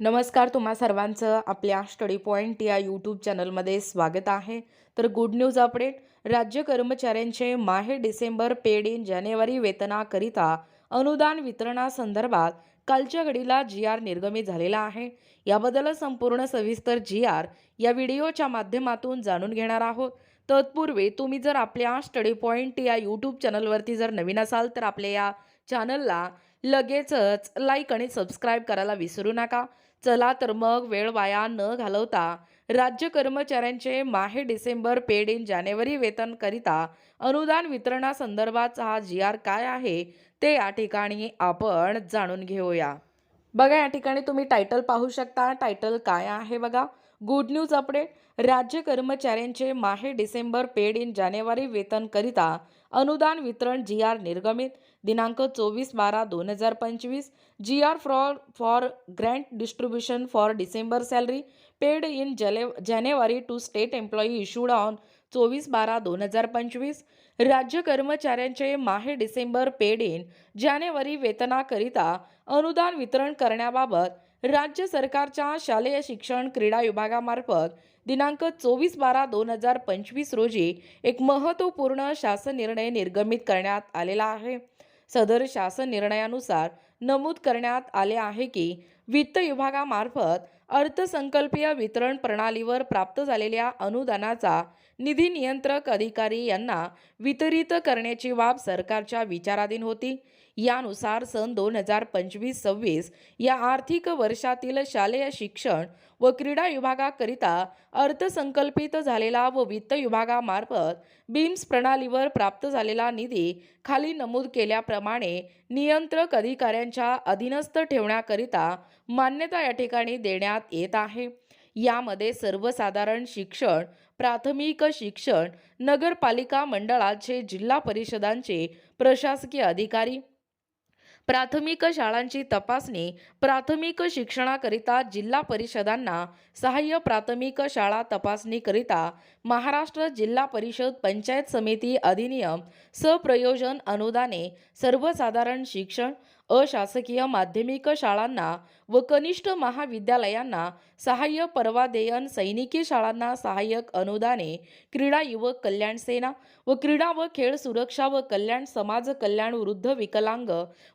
नमस्कार तुम्हा सर्वांचं आपल्या स्टडी पॉईंट या यूट्यूब चॅनलमध्ये स्वागत आहे. तर गुड न्यूज अपडेट. राज्य कर्मचाऱ्यांचे माहे डिसेंबर पेड इन जानेवारी वेतनाकरिता अनुदान वितरणासंदर्भात कालच्या घडीला जी आर निर्गमित झालेला आहे. याबद्दल संपूर्ण सविस्तर जी आर या व्हिडिओच्या माध्यमातून जाणून घेणार आहोत. तत्पूर्वी तुम्ही जर आपल्या स्टडी पॉईंट या यूट्यूब चॅनलवरती जर नवीन असाल तर आपल्या या चॅनलला लगेचच लाईक आणि सबस्क्राईब करायला विसरू नका. चला तर मग वेळ वाया न घालवता राज्य कर्मचाऱ्यांचे माहे डिसेंबर पेड इन जानेवारी वेतनकरिता अनुदान वितरणासंदर्भाचा हा जी आर काय आहे ते या ठिकाणी आपण जाणून घेऊया. बघा या ठिकाणी तुम्ही टायटल पाहू शकता. टायटल काय आहे बघा? गुड न्यूज अपडेट राज्य कर्मचाऱ्यांचे माहे डिसेंबर पेड इन जानेवारी वेतनकरिता अनुदान वितरण जी आर निर्गमित. दिनांक चोवीस बारा दोन हजार पंचवीस. G R fraud for grant distribution for December salary paid in जले January to state employee issued on चोवीस बारा दोन हजार पंचवीस. राज्य कर्मचाऱ्यांचे माहे डिसेंबर पेड इन जानेवारी वेतनाकरिता अनुदान वितरण करण्याबाबत राज्य सरकारच्या शालेय शिक्षण क्रीडा विभागामार्फत दिनांक चोवीस बारा दोन हजार पंचवीस रोजी एक महत्त्वपूर्ण शासन निर्णय निर्गमित करण्यात आलेला आहे. सदर शासन निर्णयानुसार नमूद करण्यात आले आहे की वित्त विभागामार्फत अर्थसंकल्पीय वितरण प्रणालीवर प्राप्त झालेल्या अनुदानाचा निधी नियंत्रक अधिकारी यांना वितरित करण्याची बाब सरकारच्या विचाराधीन होती. यानुसार सन दोन हजार पंचवीस सव्वीस या आर्थिक वर्षातील शालेय शिक्षण व क्रीडा विभागाकरिता अर्थसंकल्पित झालेला व वित्त विभागामार्फत बीम्स प्रणालीवर प्राप्त झालेला निधी खाली नमूद केल्याप्रमाणे नियंत्रक अधिकाऱ्यांच्या अधीनस्थ ठेवण्याकरिता मान्यता या ठिकाणी देण्यात येत आहे. यामध्ये सर्वसाधारण शिक्षण प्राथमिक शिक्षण नगरपालिका मंडळाचे जिल्हा परिषदांचे प्रशासकीय अधिकारी. प्राथमिक शाळांची तपासणी प्राथमिक शिक्षणाकरिता जिल्हा परिषदांना सहाय्य प्राथमिक शाळा तपासणीकरिता महाराष्ट्र जिल्हा परिषद पंचायत समिती अधिनियम सप्रयोजन अनुदाने सर्वसाधारण शिक्षण अशासकीय माध्यमिक शाळांना व कनिष्ठ महाविद्यालयांना सहाय्य परवादेयन सैनिकी शाळांना सहाय्यक अनुदाने क्रीडा युवक कल्याण सेना व क्रीडा व खेळ सुरक्षा व कल्याण समाज कल्याण वृद्ध विकलांग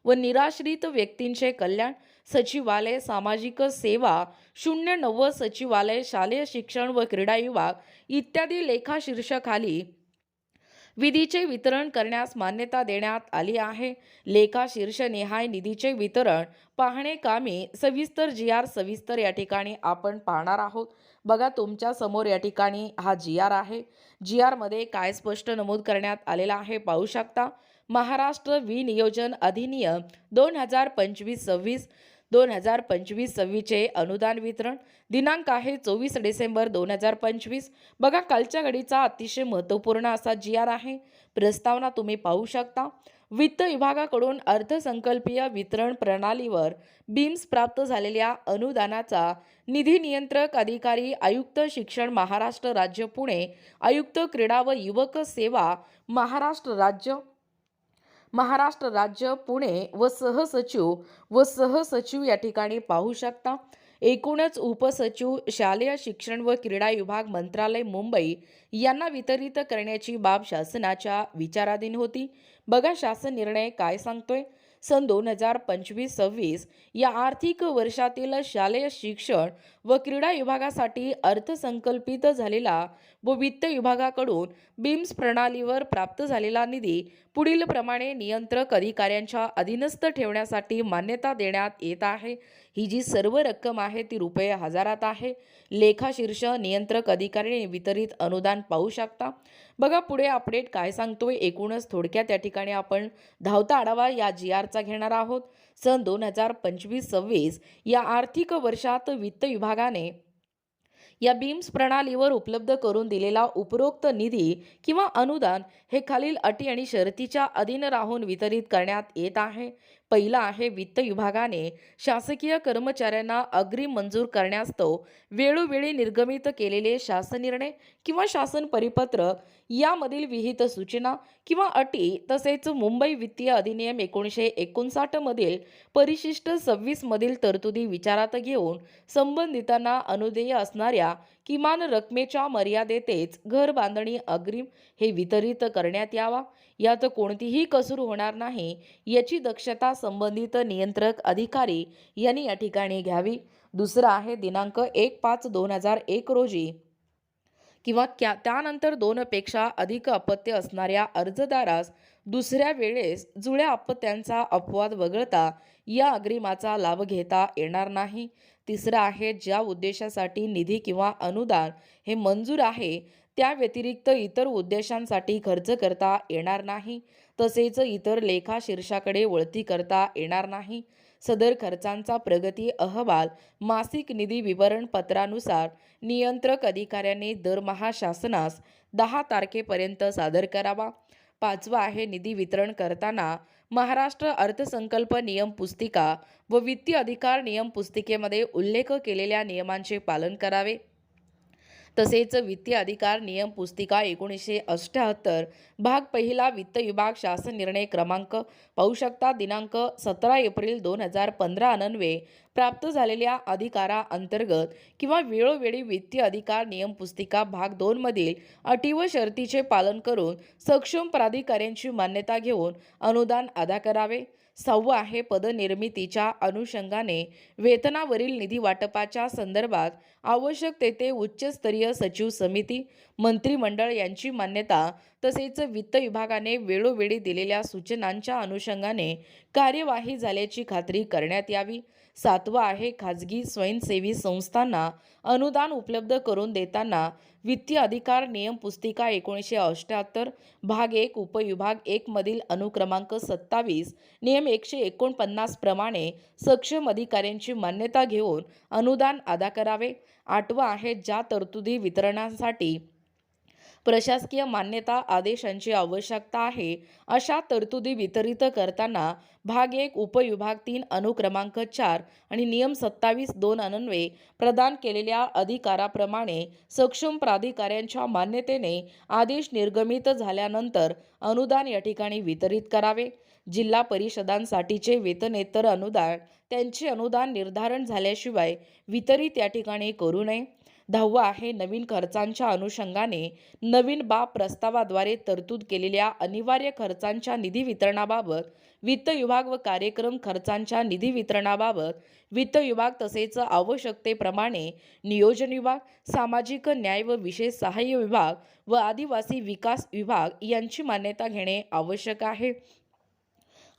व निराश्रित व्यक्तींचे कल्याण सचिवालय सामाजिक सेवा शून्य नव्वद सचिवालय शालेय शिक्षण व क्रीडा विभाग इत्यादी लेखा शीर्षखाली विधीचे वितरण करण्यास मान्यता देण्यात आली आहे. लेखा शीर्षनिहाय निधीचे वितरण पाहणे कामी सविस्तर जी आर सविस्तर या ठिकाणी आपण पाहणार आहोत. बघा तुमच्यासमोर या ठिकाणी हा जी आर आहे. जी आरमध्ये काय स्पष्ट नमूद करण्यात आलेला आहे पाहू शकता. महाराष्ट्र विनियोजन अधिनियम दोन हजार पंचवीस सव्वीस दोन हजार पंचवीस सव्वीसचे अनुदान वितरण. दिनांक आहे चोवीस डिसेंबर दोन हजार पंचवीस. बघा कालच्या घडीचा अतिशय महत्त्वपूर्ण असा जी आर आहे. प्रस्तावना तुम्ही पाहू शकता. वित्त विभागाकडून अर्थसंकल्पीय वितरण प्रणालीवर बीम्स प्राप्त झालेल्या अनुदानाचा निधी नियंत्रक अधिकारी आयुक्त शिक्षण महाराष्ट्र राज्य पुणे आयुक्त क्रीडा व युवक सेवा महाराष्ट्र राज्य महाराष्ट्र राज्य पुणे व सहसचिव व सहसचिव या ठिकाणी पाहू शकता. एकूणच उपसचिव शालेय शिक्षण व क्रीडा विभाग मंत्रालय मुंबई यांना वितरित करण्याची बाब शासनाच्या विचाराधीन होती. बघा शासन निर्णय काय सांगतोय? सन दोन हजार पंचवीस सव्वीस या आर्थिक वर्षातील शालेय शिक्षण व क्रीडा विभागासाठी अर्थसंकल्पित झालेला व वित्त विभागाकडून बीम्स प्रणालीवर प्राप्त झालेला निधी पुढील प्रमाणे नियंत्रक अधिकाऱ्यांच्या अधीनस्थ ठेवण्यासाठी मान्यता देण्यात येत आहे. ही जी सर्व रक्कम आहे ती रुपये हजारात आहे. लेखाशीर्ष नियंत्रक अधिकाऱ्याने वितरित अनुदान पाहू शकता. बघा पुढे अपडेट काय सांगतोय. एकूणच थोडक्यात त्या ठिकाणी आपण धावता आढावा या जी आरचा घेणार आहोत. सन दोन हजार पंचवीस सव्वीस या आर्थिक वर्षात वित्त विभागाने या बीम्स प्रणालीवर उपलब्ध करून दिलेला उपरोक्त निधी किंवा अनुदान हे खालील अटी आणि शर्तीच्या अधीन राहून वितरित करण्यात येत आहे. पहिला आहे वित्त विभागाने. शासकीय कर्मचाऱ्यांना अग्रिम मंजूर करण्यास्तव वेळोवेळी निर्गमित केलेले शासन निर्णय किंवा शासन परिपत्र यामधील विहित सूचना किंवा अटी तसेच मुंबई वित्तीय अधिनियम एकोणीसशे एकोणसाठमधील परिशिष्ट सव्वीसमधील तरतुदी विचारात घेऊन संबंधितांना अनुदेय असणाऱ्या किमान रकमेच्या मर्यादेतेच घर बांधणी अग्रिम हे वितरित करण्यात यावा. यात कोणतीही कसूर होणार नाही याची दक्षता संबंधित नियंत्रक अधिकारी यांनी या ठिकाणी घ्यावी. दुसरं आहे दिनांक एक पाच दोन हजार एक रोजी किंवा त्या त्यानंतर दोनपेक्षा अधिक अपत्य असणाऱ्या अर्जदारास दुसऱ्या वेळेस जुळ्या अपत्यांचा अपवाद वगळता या अग्रिमाचा लाभ घेता येणार नाही. तिसरं आहे ज्या उद्देशासाठी निधी किंवा अनुदान हे मंजूर आहे त्या व्यतिरिक्त इतर उद्देशांसाठी खर्च करता येणार नाही. तसेच इतर लेखा शीर्षाकडे वळती करता येणार नाही. सदर खर्चांचा प्रगती अहवाल मासिक निधी विवरण पत्रानुसार नियंत्रक अधिकाऱ्याने दरमहा शासनास दहा तारखेपर्यंत सादर करावा. पाचवा आहे निधी वितरण करताना महाराष्ट्र अर्थसंकल्प नियम पुस्तिका व वित्तीय अधिकार नियम पुस्तिकेमध्ये उल्लेख केलेल्या नियमांचे पालन करावे. तसेच वित्तीय अधिकार नियम पुस्तिका एकोणीसशे अष्ट्याहत्तर भाग पहिला वित्त विभाग शासन निर्णय क्रमांक पाहू शकता दिनांक सतरा एप्रिल दोन हजार पंधरा अनन्वे प्राप्त झालेल्या अधिकारा अंतर्गत किंवा वेळोवेळी वित्तीय अधिकार नियम पुस्तिका भाग दोनमधील अटी व शर्तीचे पालन करून सक्षम प्राधिकाऱ्यांची मान्यता घेऊन अनुदान अदा करावे. सहावं आहे पदनिर्मितीच्या अनुषंगाने. वेतनावरील निधी वाटपाच्या संदर्भात आवश्यक तेथे उच्चस्तरीय सचिव समिती मंत्रिमंडळ यांची मान्यता तसेच वित्त विभागाने वेळोवेळी दिलेल्या सूचनांच्या अनुषंगाने कार्यवाही झाल्याची खात्री करण्यात यावी. सातवं आहे खाजगी स्वयंसेवी संस्थांना अनुदान उपलब्ध करून देताना वित्तीय अधिकार नियम पुस्तिका एकोणीसशे अष्ट्याहत्तर भाग एक उपविभाग एक मधील अनुक्रमांक सत्तावीस नियम एकशे एकोणपन्नास प्रमाणे सक्षम अधिकाऱ्यांची मान्यता घेऊन अनुदान अदा करावे. आठवं आहे ज्या तरतुदी वितरणासाठी प्रशासकीय मान्यता आदेशांची आवश्यकता आहे. अशा तरतुदी वितरित करताना भाग एक उपविभाग तीन अनुक्रमांक चार आणि नियम सत्तावीस दोन अन्वये प्रदान केलेल्या अधिकाराप्रमाणे सक्षम प्राधिकाऱ्यांच्या मान्यतेने आदेश निर्गमित झाल्यानंतर अनुदान या ठिकाणी वितरित करावे. जिल्हा परिषदांसाठीचे वेतनेतर अनुदान त्यांचे अनुदान निर्धारण झाल्याशिवाय वितरित या ठिकाणी करू नये. दहावं हे नवीन खर्चांच्या अनुषंगाने नवीन बाब प्रस्तावाद्वारे तरतूद केलेल्या अनिवार्य खर्चांच्या निधी वितरणाबाबत वित्त विभाग व कार्यक्रम खर्चांच्या निधी वितरणाबाबत वित्त विभाग तसेच आवश्यकतेप्रमाणे नियोजन विभाग सामाजिक न्याय व विशेष सहाय्य विभाग व आदिवासी विकास विभाग यांची मान्यता घेणे आवश्यक आहे.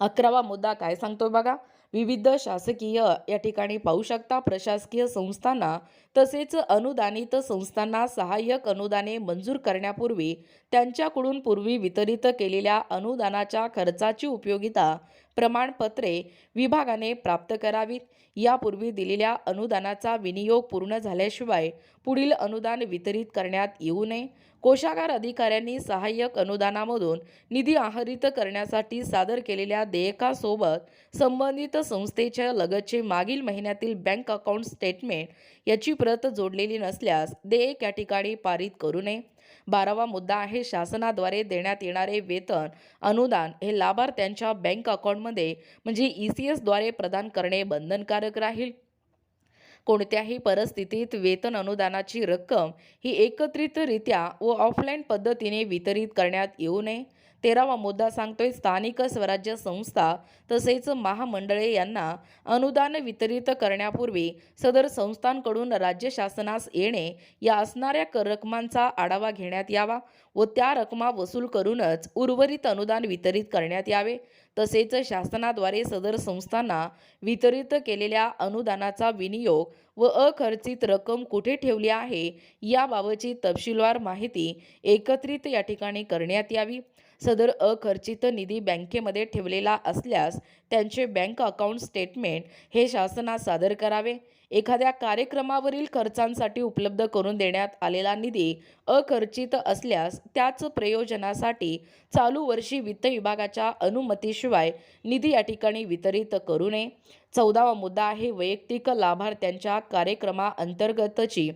अकरावा मुद्दा काय सांगतो बघा? विविध शासकीय या ठिकाणी पाहू शकता. प्रशासकीय संस्थांना तसेच अनुदानित संस्थांना सहाय्यक अनुदाने मंजूर करण्यापूर्वी त्यांच्याकडून पूर्वी वितरित केलेल्या अनुदानाच्या खर्चाची उपयोगिता प्रमाणपत्रे विभागाने प्राप्त करावीत. यापूर्वी दिलेल्या अनुदानाचा विनियोग पूर्ण झाल्याशिवाय पुढील अनुदान वितरित करण्यात येऊ नये. कोषागार अधिकाऱ्यांनी सहाय्यक अनुदानामधून निधी आहरित करण्यासाठी सादर केलेल्या देयकासोबत संबंधित संस्थेच्या लगतचे मागील महिन्यातील बँक अकाउंट स्टेटमेंट याची प्रत जोडलेली नसल्यास देयक या ठिकाणी पारित करू नये. बारावा मुद्दा आहे शासनाद्वारे देण्यात येणारे वेतन अनुदान हे लाभार्थ्यांच्या बँक अकाउंटमध्ये म्हणजे ई सी एसद्वारे प्रदान करणे बंधनकारक राहील. कोणत्याही परिस्थितीत वेतन अनुदानाची रक्कम ही एकत्रितरित्या व ऑफलाईन पद्धतीने वितरित करण्यात येऊ नये. तेरावा मुद्दा सांगतोय स्थानिक स्वराज्य संस्था तसेच महामंडळे यांना अनुदान वितरित करण्यापूर्वी सदर संस्थांकडून राज्य शासनास येणे या असणाऱ्या कर रकमांचा आढावा घेण्यात यावा व त्या रकमा वसूल करूनच उर्वरित अनुदान वितरित करण्यात यावे. तसेच शासनाद्वारे सदर संस्थांना वितरित केलेल्या अनुदानाचा विनियोग व अखर्चित रक्कम कुठे ठेवली आहे याबाबतची तपशीलवार माहिती एकत्रित या ठिकाणी करण्यात यावी. सदर अखर्चित निधी बँकेमध्ये ठेवलेला असल्यास त्यांचे बँक अकाउंट स्टेटमेंट हे शासनास सादर करावे. एखाद्या कार्यक्रमावरील खर्चांसाठी उपलब्ध करून देण्यात आलेला निधी अखर्चित असल्यास त्याच प्रयोजनासाठी चालू वर्षी वित्त विभागाच्या अनुमतीशिवाय निधी या ठिकाणी वितरित करू नये. चौदावा मुद्दा आहे वैयक्तिक लाभार्थ्यांच्या कार्यक्रमाअंतर्गतची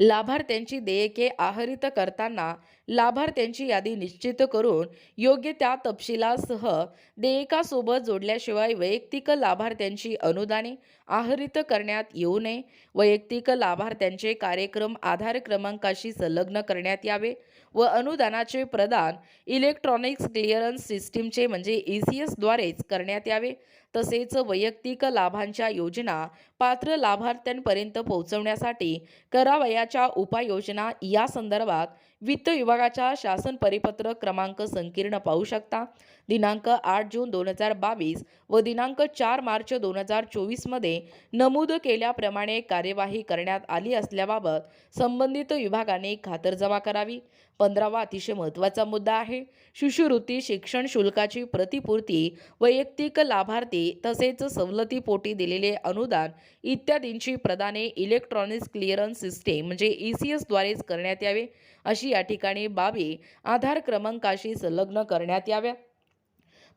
लाभार्थ्यांची देयके आहरित करताना लाभार्थ्यांची यादी निश्चित करून योग्य त्या तपशिलासह देयकासोबत जोडल्याशिवाय वैयक्तिक लाभार्थ्यांची अनुदाने आहरित करण्यात येऊ नये. वैयक्तिक लाभार्थ्यांचे कार्यक्रम आधार क्रमांकाशी संलग्न करण्यात यावे व अनुदानाचे प्रदान इलेक्ट्रॉनिक्स क्लिअरन्स सिस्टीमचे म्हणजे ई सी एसद्वारेच करण्यात यावे. तसेच वैयक्तिक लाभांच्या योजना पात्र लाभार्थ्यांपर्यंत पोहोचवण्यासाठी करावयाच्या उपाययोजना या संदर्भात वित्त विभागाच्या शासन परिपत्रक क्रमांक संकीर्ण पाहू शकता. दिनांक आठ जून दोन हजार बावीस व दिनांक चार मार्च दोन हजार चोवीसमध्ये नमूद केल्याप्रमाणे कार्यवाही करण्यात आली असल्याबाबत संबंधित विभागाने खातरजमा करावी. पंधरावा अतिशय महत्त्वाचा मुद्दा आहे. शिष्यवृत्ती शिक्षण शुल्काची प्रतिपूर्ती वैयक्तिक लाभार्थी तसेच सवलतीपोटी दिलेले अनुदान इत्यादींची प्रदाने इलेक्ट्रॉनिक्स क्लिअरन्स सिस्टीम म्हणजे ई सी एसद्वारेच करण्यात यावे. अशी या ठिकाणी बाबी आधार क्रमांकाशी संलग्न करण्यात याव्या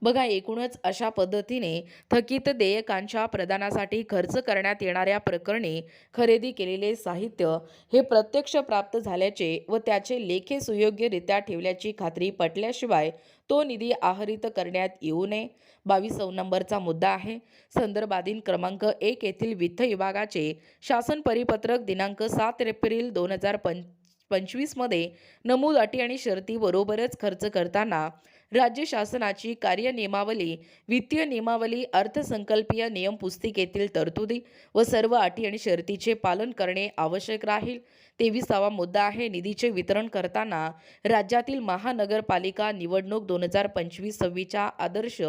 बघा एकूणच अशा पद्धतीने थकीत देयकांच्या प्रदानासाठी खर्च करण्यात येणाऱ्या प्रकरणी खरेदी केलेले साहित्य हे प्रत्यक्ष प्राप्त झाल्याचे व त्याचे लेखे सुयोग्यरित्या ठेवल्याची खात्री पटल्याशिवाय तो निधी आहरित करण्यात येऊ नये. बावीस नंबरचा मुद्दा आहे. संदर्भाधीन क्रमांक एक येथील वित्त विभागाचे शासन परिपत्रक दिनांक सात एप्रिल दोन हजार पंच पंचवीसमध्ये नमूद अटी आणि शर्ती बरोबरच खर्च करताना राज्य शासनाची कार्यनियमावली वित्तीय नियमावली अर्थसंकल्पीय नियम पुस्तिकेतील तरतुदी व सर्व अटी आणि शर्तीचे पालन करणे आवश्यक राहील. तेविसावा मुद्दा आहे निधीचे वितरण करताना राज्यातील महानगरपालिका निवडणूक दोन हजार पंचवीस सव्वीसच्या आदर्श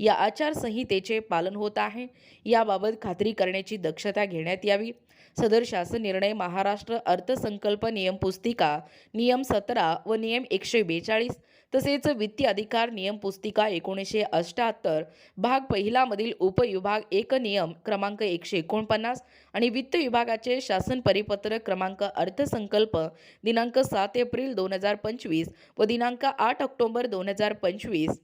या आचारसंहितेचे पालन होत आहे. याबाबत खात्री करण्याची दक्षता घेण्यात यावी. सदर शासन निर्णय महाराष्ट्र अर्थसंकल्प नियम पुस्तिका नियम सतरा व नियम एकशे बेचाळीस तसेच वित्तीय अधिकार नियम पुस्तिका एकोणीसशे अष्ट्याहत्तर भाग पहिलामधील उपविभाग एक नियम क्रमांक एकशे एकोणपन्नास आणि वित्त विभागाचे शासन परिपत्रक क्रमांक अर्थसंकल्प दिनांक सात एप्रिल दोन हजार पंचवीस व दिनांक आठ ऑक्टोबर दोन हजार पंचवीस.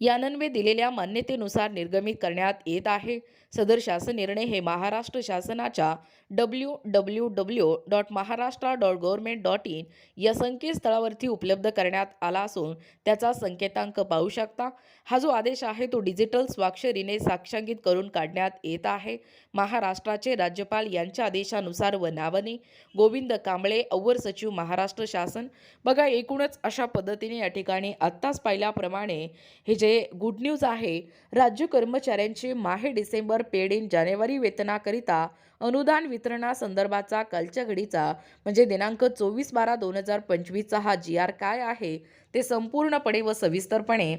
यानन्वे दिलेल्या मान्यतेनुसार निर्गमित करण्यात येत आहे. सदर शासन निर्णय हे महाराष्ट्र शासनाच्या W W W dot Maharashtra dot government dot in या संकेतस्थळावरती उपलब्ध करण्यात आला असून त्याचा संकेतांक पाहू शकता. हा जो आदेश आहे तो डिजिटल स्वाक्षरीने साक्षांकित करून काढण्यात येत आहे. महाराष्ट्राचे राज्यपाल यांच्या आदेशानुसार व नावाने गोविंद कांबळे अव्वर सचिव महाराष्ट्र शासन. बघा एकूणच अशा पद्धतीने या ठिकाणी आत्ताच पाहिल्याप्रमाणे हे जे गुड न्यूज आहे राज्य कर्मचाऱ्यांचे माहे डिसेंबर पेड इन जानेवारी वेतनाकरिता अनुदान वितरणासंदर्भाचा कालच्या घडीचा म्हणजे दिनांक चोवीस बारा दोन हजार पंचवीसचा हा जी आर काय आहे ते संपूर्णपणे व सविस्तरपणे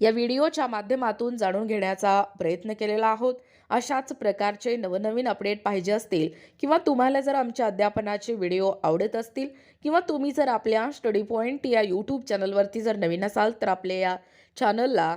या व्हिडिओच्या माध्यमातून जाणून घेण्याचा प्रयत्न केलेला आहोत. अशाच प्रकारचे नवनवीन अपडेट पाहिजे असतील किंवा तुम्हाला जर आमच्या अध्यापनाचे व्हिडिओ आवडत असतील किंवा तुम्ही जर आपल्या स्टडी पॉईंट या यूट्यूब चॅनलवरती जर नवीन असाल तर आपल्या या चॅनलला